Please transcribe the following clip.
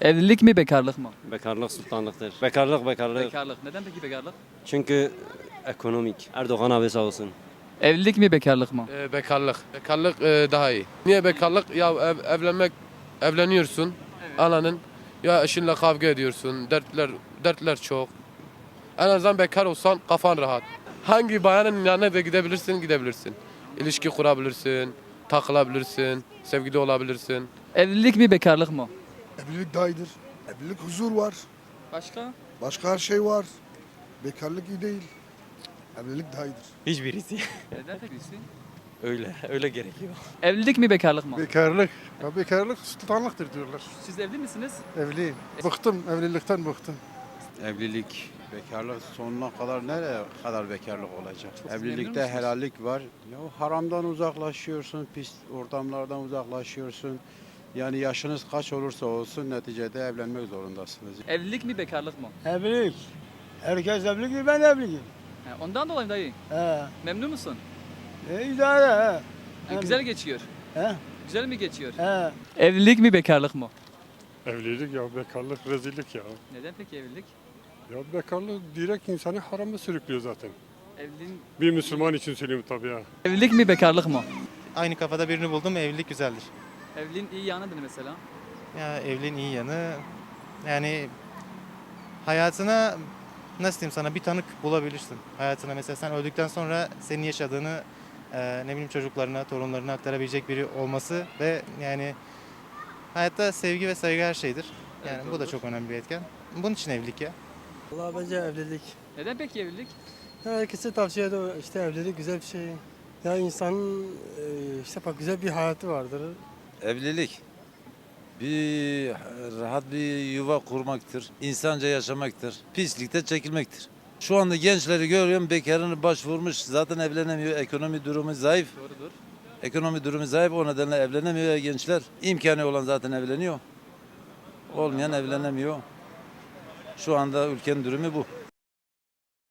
Evlilik mi bekarlık mı? Bekarlık sultanlıktır. Bekarlık bekarlık. Bekarlık. Neden peki bekarlık? Çünkü ekonomik. Erdoğan abi sağ olsun. Evlilik mi bekarlık mı? Ee, bekarlık. Bekarlık e, daha iyi. Niye bekarlık? Ya ev- evlenmek evleniyorsun. Ananın ya eşinle kavga ediyorsun. Dertler dertler çok. En azından bekar olsan kafan rahat. Hangi bayanın yanına da gidebilirsin gidebilirsin. İlişki kurabilirsin, takılabilirsin, sevgili olabilirsin. Evlilik mi bekarlık mı? Evlilik daha iyidir. Evlilik huzur var. Başka? Başka her şey var. Bekarlık iyi değil. Evlilik daha iyidir. Hiçbirisi. Neden peki? öyle, öyle gerekiyor. Evlilik mi bekarlık mı? Bekarlık. Ya bekarlık sultanlıktır diyorlar. Siz evli misiniz? Evliyim. Bıktım, evlilikten bıktım. Evlilik, bekarlık sonuna kadar nereye kadar bekarlık olacak? memnun Evlilikte helallik var. Ya haramdan uzaklaşıyorsun, pis ortamlardan uzaklaşıyorsun. Yani yaşınız kaç olursa olsun neticede evlenmek zorundasınız. Evlilik mi bekarlık mı? Evlilik. Herkes evlilik, ben evliyim. He, ondan dolayı dayı. He. Memnun musun? E, idare he. E, güzel geçiyor. He. Güzel mi geçiyor? He. Evlilik mi bekarlık mı? Evlilik ya bekarlık rezillik ya. Neden peki evlilik? Ya bekarlık direkt insanı harama sürüklüyor zaten. Evliliğin... Bir Müslüman için söyleyeyim tabii ya. Evlilik mi bekarlık mı? Aynı kafada birini buldum evlilik güzeldir. Evliliğin iyi yanı nedir mesela? Ya evliliğin iyi yanı yani hayatına nasıl diyeyim sana bir tanık bulabilirsin. Hayatına mesela sen öldükten sonra senin yaşadığını e, ne bileyim çocuklarına, torunlarına aktarabilecek biri olması ve yani hayatta sevgi ve saygı her şeydir. Yani Evet, bu da doğrudur. çok önemli bir etken. Bunun için evlilik ya. Valla bence evlilik. Neden peki evlilik? Herkese tavsiye ederim. İşte evlilik güzel bir şey. Ya insanın e, işte bak güzel bir hayatı vardır. Evlilik bir rahat bir yuva kurmaktır. insanca yaşamaktır. Pislikte çekilmektir. Şu anda gençleri görüyorum bekarını başvurmuş zaten evlenemiyor. Ekonomi durumu zayıf. Doğrudur. Ekonomi durumu zayıf o nedenle evlenemiyor gençler. İmkanı olan zaten evleniyor. Olmayan evlenemiyor. Şu anda ülkenin durumu bu.